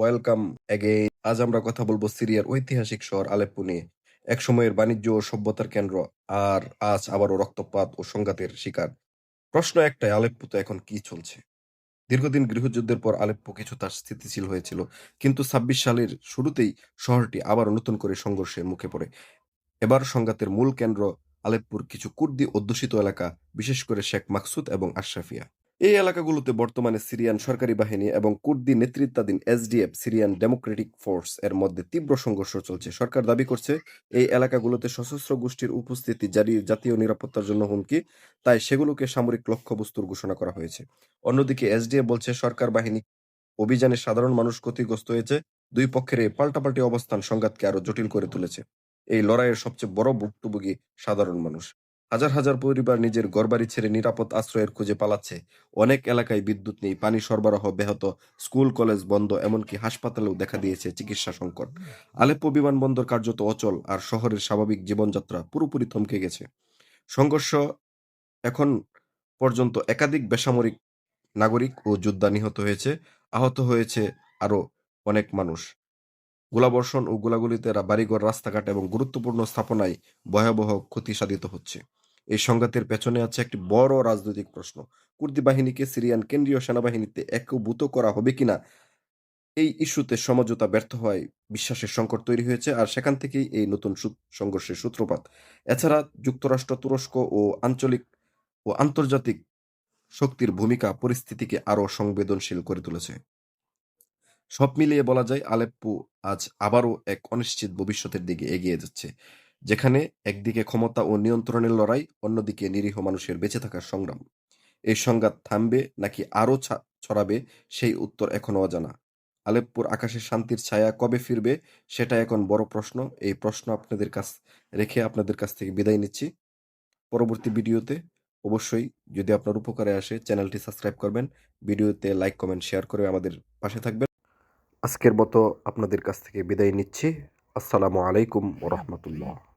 Welcome again আজ আমরা কথা বলব সিরিয়ার ঐতিহাসিক শহর আলেপ্পো নিয়ে। এক সময়ের বাণিজ্য ও সভ্যতার কেন্দ্র, আর আজ আবারও রক্তপাত ও সংঘাতের শিকার। প্রশ্ন একটাই, আলেপ্পোতে এখন কি চলছে? দীর্ঘদিন গৃহযুদ্ধের পর আলেপ্পো কিছুটা স্থিতিশীল হয়েছিল, কিন্তু ছাব্বিশ সালের শুরুতেই শহরটি আবার নতুন করে সংঘর্ষের মুখে পড়ে। এবার সংঘাতের মূল কেন্দ্র আলেপ্পুর কিছু কুর্দি অধ্যুষিত এলাকা, বিশেষ করে শেখ মাকসুদ এবং আশরাফিয়া। এই এলাকাগুলোতে বর্তমানে সিরিয়ান সরকারি বাহিনী এবং কুর্দি নেতৃত্বাধীন এসডিএফ, সিরিয়ান ডেমোক্রেটিক ফোর্স এর মধ্যে তীব্র সংঘর্ষ চলছে। সরকার দাবি করছে, এই এলাকাগুলোতে সশস্ত্র গোষ্ঠীর উপস্থিতি জারি, জাতীয় নিরাপত্তার জন্য হুমকি, তাই সেগুলোকে সামরিক লক্ষ্যবস্তুর ঘোষণা করা হয়েছে। অন্যদিকে এসডিএফ বলছে, সরকার বাহিনী অভিযানে সাধারণ মানুষ ক্ষতিগ্রস্ত হয়েছে, দুই পক্ষের এই পাল্টাপাল্টি অবস্থান সংঘাতকে আরও জটিল করে তুলেছে। এই লড়াইয়ের সবচেয়ে বড় ভুক্তভোগী সাধারণ মানুষ। হাজার হাজার পরিবার নিজের ঘরবাড়ি ছেড়ে নিরাপদ আশ্রয়ের খুঁজে পালাচ্ছে। অনেক এলাকায় বিদ্যুৎ নেই, পানি সরবরাহ ব্যাহত, স্কুল, কলেজ বন্ধ, এমনকি হাসপাতালেও দেখা দিয়েছে চিকিৎসা সংকট। আলেপ্পো বিমানবন্দর কার্যত অচল আর শহরের স্বাভাবিক জীবনযাত্রা পুরোপুরি থমকে গেছে। সংঘর্ষ এখন পর্যন্ত একাধিক বেসামরিক নাগরিক ও যোদ্ধা নিহত হয়েছে, আহত হয়েছে আরও অনেক মানুষ। গোলাবর্ষণ ও গোলাগুলিতে বাড়িঘর, রাস্তাঘাট এবং গুরুত্বপূর্ণ স্থাপনায় ভয়াবহ ক্ষতি সাধিত হচ্ছে। এই সংঘাতের পেছনে আছে একটি বড় রাজনৈতিক প্রশ্ন। কুর্দি বাহিনীকে সিরিয়ান কেন্দ্রীয় সেনাবাহিনীতে একভূত করা হবে কিনা? এই ইস্যুতে সমঝোতা ব্যর্থ হওয়ায় বিশ্বাসের সংকট তৈরি হয়েছে আর সেখান থেকেই এই নতুন সংঘর্ষের সূত্রপাত। এছাড়া যুক্তরাষ্ট্র, তুরস্ক ও আঞ্চলিক ও আন্তর্জাতিক শক্তির ভূমিকা পরিস্থিতিকে আরও সংবেদনশীল করে তুলেছে। সব মিলিয়ে বলা যায়, আলেপ্পো আজ আবারও এক অনিশ্চিত ভবিষ্যতের দিকে এগিয়ে যাচ্ছে। যেখানে একদিকে ক্ষমতা ও নিয়ন্ত্রণের লড়াই, অন্যদিকে নিরীহ মানুষের বেঁচে থাকার সংগ্রাম। এই সংঘাত থামবে নাকি আরও ছড়াবে, সেই উত্তর এখনও অজানা। আলেপ্পোর আকাশে শান্তির ছায়া কবে ফিরবে, সেটা এখন বড় প্রশ্ন। এই প্রশ্ন আপনাদের কাছ, রেখে আপনাদের কাছ থেকে বিদায় নিচ্ছি। পরবর্তী ভিডিওতে অবশ্যই যদি আপনার উপকারে আসে, চ্যানেলটি সাবস্ক্রাইব করবেন। ভিডিওতে লাইক, কমেন্ট, শেয়ার করে আমাদের পাশে থাকবেন। আজকের মতো আপনাদের কাছ থেকে বিদায় নিচ্ছি। আসসালামু আলাইকুম রহমতুল্লাহ।